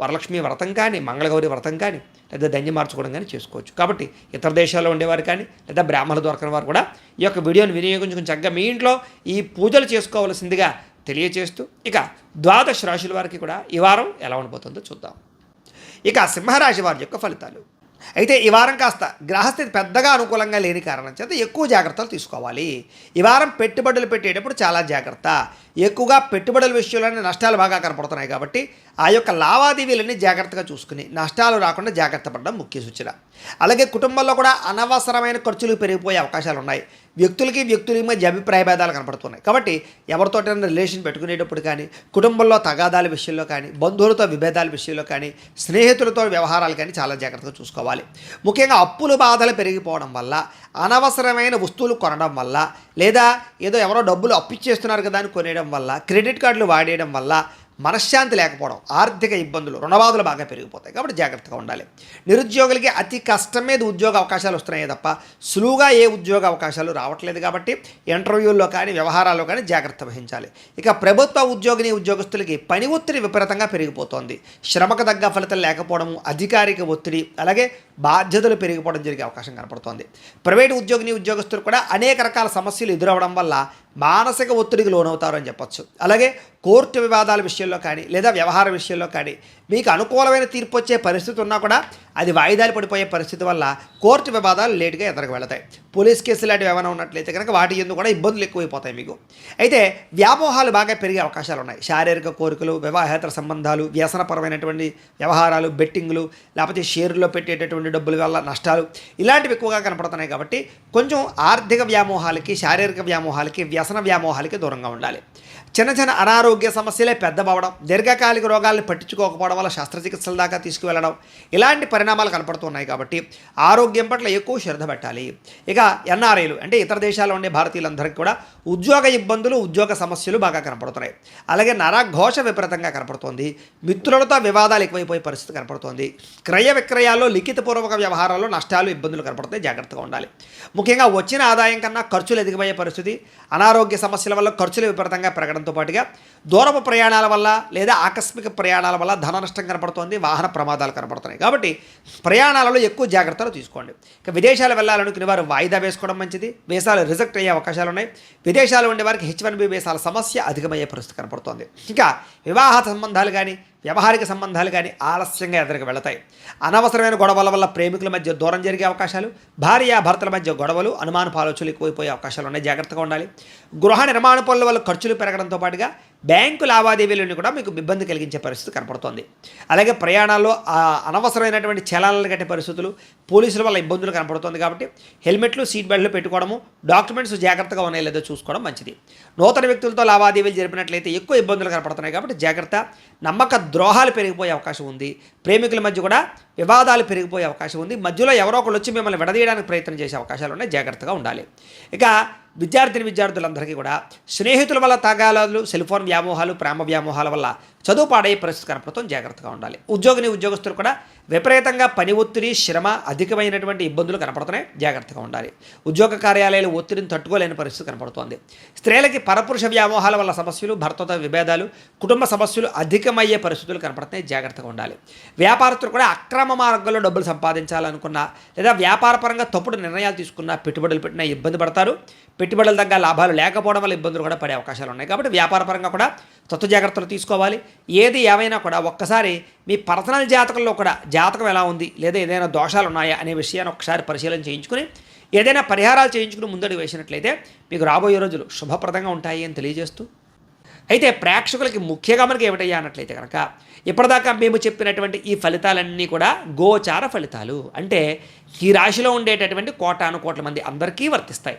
వరలక్ష్మి వ్రతం కానీ మంగళగౌరి వ్రతం కానీ లేదా దంజి మార్చుకోవడం కానీ చేసుకోవచ్చు. కాబట్టి ఇతర దేశాల్లో ఉండేవారు కానీ లేదా బ్రాహ్మణులు దొరకని వారు కూడా ఈ యొక్క వీడియోని వినియోగించుకుని చక్కగా మీ ఇంట్లో ఈ పూజలు చేసుకోవాల్సిందిగా తెలియచేస్తూ ఇక ద్వాదశ రాశుల వారికి కూడా ఈ వారం ఎలా ఉండిపోతుందో చూద్దాం. ఇక సింహరాశి వారి యొక్క ఫలితాలు. అయితే ఈ వారం కాస్త గ్రహస్థితి పెద్దగా అనుకూలంగా లేని కారణం చేత ఎక్కువ జాగ్రత్తలు తీసుకోవాలి. ఈ వారం పెట్టుబడులు పెట్టేటప్పుడు చాలా జాగ్రత్త. ఎక్కువగా పెట్టుబడుల విషయంలోనే నష్టాలు బాగా కనపడుతున్నాయి కాబట్టి ఆ యొక్క లావాదేవీలన్నీ జాగ్రత్తగా చూసుకుని నష్టాలు రాకుండా జాగ్రత్త పడడం ముఖ్య సూచన. అలాగే కుటుంబంలో కూడా అనవసరమైన ఖర్చులు పెరిగిపోయే అవకాశాలు ఉన్నాయి. వ్యక్తులకి వ్యక్తులకి మధ్య అభిప్రాయ భేదాలు కనపడుతున్నాయి. కాబట్టి ఎవరితోటైనా రిలేషన్ పెట్టుకునేటప్పుడు కానీ కుటుంబంలో తగాదాల విషయంలో కానీ బంధువులతో విభేదాల విషయంలో కానీ స్నేహితులతో వ్యవహారాలు కానీ చాలా జాగ్రత్తగా చూసుకోవాలి. ముఖ్యంగా అప్పుల బాధలు పెరిగిపోవడం వల్ల అనవసరమైన వస్తువులు కొనడం వల్ల లేదా ఏదో ఎవరో డబ్బులు అప్పిచ్చేస్తున్నారు కదా అని కొనేయడం వల్ల క్రెడిట్ కార్డులు వాడేయడం వల్ల మనశ్శాంతి లేకపోవడం ఆర్థిక ఇబ్బందులు రుణబాధలు బాగా పెరిగిపోతాయి. కాబట్టి జాగ్రత్తగా ఉండాలి. నిరుద్యోగులకి అతి కష్టం మీద ఉద్యోగ అవకాశాలు వస్తున్నాయి తప్ప సులువుగా ఏ ఉద్యోగ అవకాశాలు రావట్లేదు కాబట్టి ఇంటర్వ్యూల్లో కానీ వ్యవహారాల్లో కానీ జాగ్రత్త వహించాలి. ఇక ప్రభుత్వ ఉద్యోగిని ఉద్యోగస్తులకి పని ఒత్తిడి విపరీతంగా పెరిగిపోతోంది. శ్రమకు తగ్గ ఫలితం లేకపోవడం అధికారిక ఒత్తిడి అలాగే బాధ్యతలు పెరిగిపోవడం జరిగే అవకాశం కనపడుతోంది. ప్రైవేటు ఉద్యోగిని ఉద్యోగస్తులు కూడా అనేక రకాల సమస్యలు ఎదురవడం వల్ల మానసిక ఒత్తిడికి లోనవుతారు అని చెప్పొచ్చు. అలాగే కోర్టు వివాదాల విషయంలో కానీ లేదా వ్యవహార విషయంలో కానీ మీకు అనుకూలమైన తీర్పు వచ్చే పరిస్థితి ఉన్నా కూడా అది వాయిదాలు పడిపోయే పరిస్థితి వల్ల కోర్టు వివాదాలు లేటుగా ఎదురుకు వెళతాయి. పోలీస్ కేసులు లాంటివి ఏమైనా ఉన్నట్లయితే కనుక వాటి ఎందుకు కూడా ఇబ్బందులు ఎక్కువైపోతాయి మీకు. అయితే వ్యామోహాలు బాగా పెరిగే అవకాశాలు ఉన్నాయి. శారీరక కోరికలు వివాహేతర సంబంధాలు వ్యసనపరమైనటువంటి వ్యవహారాలు బెట్టింగ్లు లేకపోతే షేర్లో పెట్టేటటువంటి డబ్బుల వల్ల నష్టాలు ఇలాంటివి ఎక్కువగా కనపడుతున్నాయి కాబట్టి కొంచెం ఆర్థిక వ్యామోహాలకి శారీరక వ్యామోహాలకి వ్యసన వ్యామోహాలకి దూరంగా ఉండాలి. చిన్న చిన్న అనారోగ్య సమస్యలే పెద్దబవడం దీర్ఘకాలిక రోగాలను పట్టించుకోకపోవడం వల్ల శస్త్రచికిత్సల దాకా తీసుకువెళ్ళడం ఇలాంటి పరిణామాలు కనపడుతున్నాయి కాబట్టి ఆరోగ్యం పట్ల ఎక్కువ శ్రద్ధ పెట్టాలి. ఇక ఎన్ఆర్ఐలు అంటే ఇతర దేశాల్లో ఉండే భారతీయులందరికీ కూడా ఉద్యోగ ఇబ్బందులు ఉద్యోగ సమస్యలు బాగా కనపడుతున్నాయి. అలాగే నరఘోష విపరీతంగా కనపడుతోంది. మిత్రులతో వివాదాలు ఎక్కువైపోయే పరిస్థితి కనపడుతోంది. క్రయ విక్రయాల్లో లిఖితపూర్వక వ్యవహారాల్లో నష్టాలు ఇబ్బందులు కనపడతాయి జాగ్రత్తగా ఉండాలి. ముఖ్యంగా వచ్చిన ఆదాయం కన్నా ఖర్చులు ఎదిగిపోయే పరిస్థితి అనారోగ్య సమస్యల వల్ల ఖర్చులు విపరీతంగా పెరగడంతో పాటుగా దూరపు ప్రయాణాల వల్ల లేదా ఆకస్మిక ప్రయాణాల వల్ల ధన నష్టం కనపడుతోంది వాహన ప్రమాదాలు కనపడుతున్నాయి. కాబట్టి ప్రయాణాలలో ఎక్కువ జాగ్రత్తలు తీసుకోండి. ఇక విదేశాలు వెళ్ళాలనుకునే వారు వాయిదా వేసుకోవడం మంచిది. వీసాలు రిజెక్ట్ అయ్యే అవకాశాలు ఉన్నాయి. విదేశాలు ఉండే వారికి హెచ్ వన్ బి వీసాల సమస్య అధికమయ్యే పరిస్థితి కనపడుతోంది. ఇంకా వివాహ సంబంధాలు కానీ వ్యవహారిక సంబంధాలు కానీ ఆలస్యంగా ఎదురుకు వెళతాయి. అనవసరమైన గొడవల వల్ల ప్రేమికుల మధ్య దూరం జరిగే అవకాశాలు భార్య భర్తల మధ్య గొడవలు అనుమాన పాలోచనలు ఎక్కువైపోయే అవకాశాలు ఉన్నాయి. జాగ్రత్తగా ఉండాలి. గృహ నిర్మాణ పనుల వల్ల ఖర్చులు పెరగడంతో పాటుగా బ్యాంకు లావాదేవీలను కూడా మీకు ఇబ్బంది కలిగించే పరిస్థితి కనపడుతోంది. అలాగే ప్రయాణాల్లో అనవసరమైనటువంటి చలానాలు కట్టే పరిస్థితులు పోలీసుల వల్ల ఇబ్బందులు కనపడుతోంది కాబట్టి హెల్మెట్లు సీట్ బెల్ట్లు పెట్టుకోవడము డాక్యుమెంట్స్ జాగ్రత్తగా ఉన్నాయో లేదో చూసుకోవడం మంచిది. నూతన వ్యక్తులతో లావాదేవీలు జరిపినట్లయితే ఎక్కువ ఇబ్బందులు కనపడుతున్నాయి కాబట్టి జాగ్రత్త. నమ్మక ద్రోహాలు పెరిగిపోయే అవకాశం ఉంది. ప్రేమికుల మధ్య కూడా వివాదాలు పెరిగిపోయే అవకాశం ఉంది. మధ్యలో ఎవరో ఒకళ్ళు వచ్చి మిమ్మల్ని విడదీయడానికి ప్రయత్నం చేసే అవకాశాలు ఉన్నాయి. జాగ్రత్తగా ఉండాలి. ఇక విద్యార్థిని విద్యార్థులందరికీ కూడా స్నేహితుల వల్ల తగాదాలు సెల్ ఫోన్ వ్యామోహాలు ప్రేమ వ్యామోహాల వల్ల చదువు పాడయ్యే పరిస్థితి కనపడతాం జాగ్రత్తగా ఉండాలి. ఉద్యోగిని ఉద్యోగస్తులు కూడా విపరీతంగా పని ఒత్తిడి శ్రమ అధికమైనటువంటి ఇబ్బందులు కనపడుతున్నాయి. జాగ్రత్తగా ఉండాలి. ఉద్యోగ కార్యాలయాలు ఒత్తిడిని తట్టుకోలేని పరిస్థితి కనపడుతోంది. స్త్రీలకి పరపురుష వ్యామోహాల వల్ల సమస్యలు భర్తతో విభేదాలు కుటుంబ సమస్యలు అధికమయ్యే పరిస్థితులు కనపడుతున్నాయి. జాగ్రత్తగా ఉండాలి. వ్యాపారస్తులు కూడా అక్రమ మార్గంలో డబ్బులు సంపాదించాలనుకున్నా లేదా వ్యాపారపరంగా తప్పుడు నిర్ణయాలు తీసుకున్నా పెట్టుబడులు పెట్టినా ఇబ్బంది పడతారు. పెట్టుబడుల తగ్గ లాభాలు లేకపోవడం వల్ల ఇబ్బందులు కూడా పడే అవకాశాలు ఉన్నాయి. కాబట్టి వ్యాపారపరంగా కూడా తత్వ జాగ్రత్తలు తీసుకోవాలి. ఏది ఏమైనా కూడా ఒక్కసారి మీ పర్సనల్ జాతకంలో కూడా జాతకం ఎలా ఉంది? లేదా ఏదైనా దోషాలు ఉన్నాయా? అనే విషయాన్ని ఒకసారి పరిశీలన చేయించుకుని ఏదైనా పరిహారాలు చేయించుకుని ముందడుగు వేసినట్లయితే మీకు రాబోయే రోజులు శుభప్రదంగా ఉంటాయి అని తెలియజేస్తూ. అయితే ప్రేక్షకులకి ముఖ్యంగా మనకి ఏమిటయ్యా అన్నట్లయితే కనుక ఇప్పటిదాకా మేము చెప్పినటువంటి ఈ ఫలితాలన్నీ కూడా గోచార ఫలితాలు. అంటే ఈ రాశిలో ఉండేటటువంటి కోటాను కోట్ల మంది అందరికీ వర్తిస్తాయి.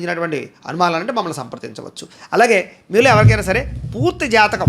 సంబంధించినటువంటి అనుమానాలంటే మమ్మల్ని సంప్రదించవచ్చు. అలాగే మీరు ఎవరికైనా సరే పూర్తి జాతకం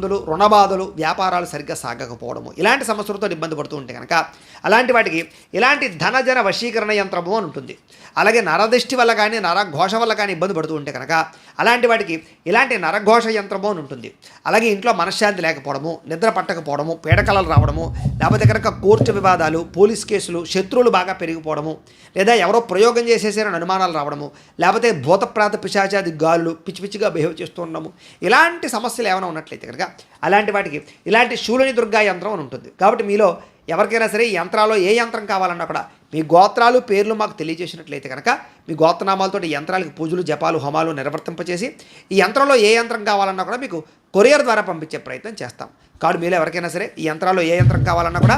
ఇబ్బందులు రుణబాధలు వ్యాపారాలు సరిగ్గా సాగకపోవడము. ఇలాంటి సమస్యలతో ఇబ్బంది పడుతూ ఉంటే కనుక అలాంటి వాటికి ఇలాంటి ధనజన వశీకరణ యంత్రము అని ఉంటుంది. అలాగే నరదృష్టి వల్ల కానీ నరఘోష వల్ల కానీ ఇబ్బంది పడుతూ ఉంటే కనుక అలాంటి వాటికి ఇలాంటి నరఘోష యంత్రము అని ఉంటుంది. అలాగే ఇంట్లో మనశ్శాంతి లేకపోవడము నిద్ర పట్టకపోవడము పీడకలలు రావడము లేకపోతే కనుక కోర్టు వివాదాలు పోలీస్ కేసులు శత్రువులు బాగా పెరిగిపోవడము లేదా ఎవరో ప్రయోగం చేసేసారని అనుమానాలు రావడము లేకపోతే భూతప్రాత పిశాచాది గాలులు పిచ్చి పిచ్చిగా బిహేవ్ చేస్తూ ఉండడము ఇలాంటి సమస్యలు ఏమైనా ఉన్నట్లయితే కనుక అలాంటి వాటికి. ఇలాంటి శూలని దుర్గా యంత్రం అని ఉంటుంది. కాబట్టి మీలో ఎవరికైనా సరే ఈ యంత్రాల్లో ఏ యంత్రం కావాలన్నా కూడా మీ గోత్రాలు పేర్లు మాకు తెలియజేసినట్లయితే కనుక మీ గోత్రనామాలతో యంత్రాలకు పూజలు జపాలు హోమాలు నిర్వర్తింపచేసి ఈ యంత్రంలో ఏ యంత్రం కావాలన్నా కూడా మీకు కొరియర్ ద్వారా పంపించే ప్రయత్నం చేస్తాం. కాబట్టి మీలో ఎవరికైనా సరే ఈ యంత్రాల్లో ఏ యంత్రం కావాలన్నా కూడా